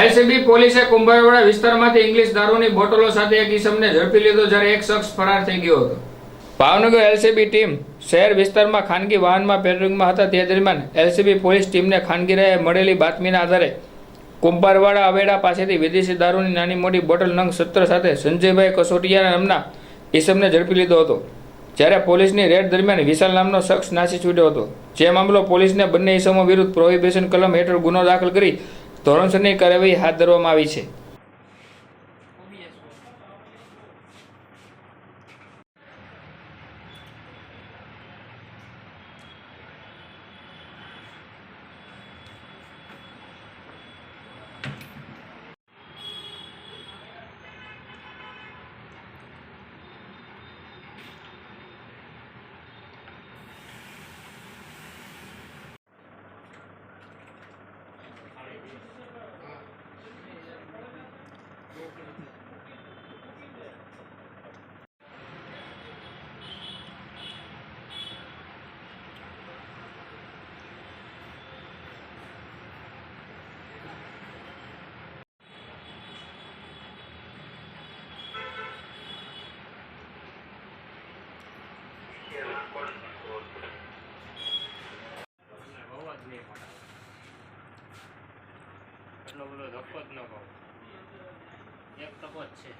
LCB પોલીસે કુંભારવાડા વિસ્તારમાંથી English દારૂની બોટલો સાથે એક ઈસમને ઝડપી લીધો જ્યારે એક શખ્સ ફરાર થઈ ગયો હતો. ભાવનગર એલસીબી ટીમ શહેર વિસ્તારમાં ખાનગી વાહનમાં પેટ્રોલિંગમાં હતા. તે દરમિયાન એલસીબી પોલીસ ટીમને ખાનગી રહે મળેલી બાતમીના આધારે કુંભારવાડા અવેડા પાસેથી વિદેશી દારૂની નાની મોટી બોટલ નંગ સત્ર સાથે સંજયભાઈ કસોટિયા નામના ઈસમને ઝડપી લીધો હતો. જ્યારે પોલીસની રેડ દરમિયાન વિશાલ નામનો શખ્સ નાસી છૂટ્યો હતો. જે મામલો પોલીસને બંને ઈસમો વિરુદ્ધ પ્રોહિબિશન કલમ હેઠળ ગુનો દાખલ કરી ધોરણસરની કાર્યવાહી હાથ ધરવામાં આવી છે. એટલો બધો ધક્કો ન કહું એક ટકો જ છે.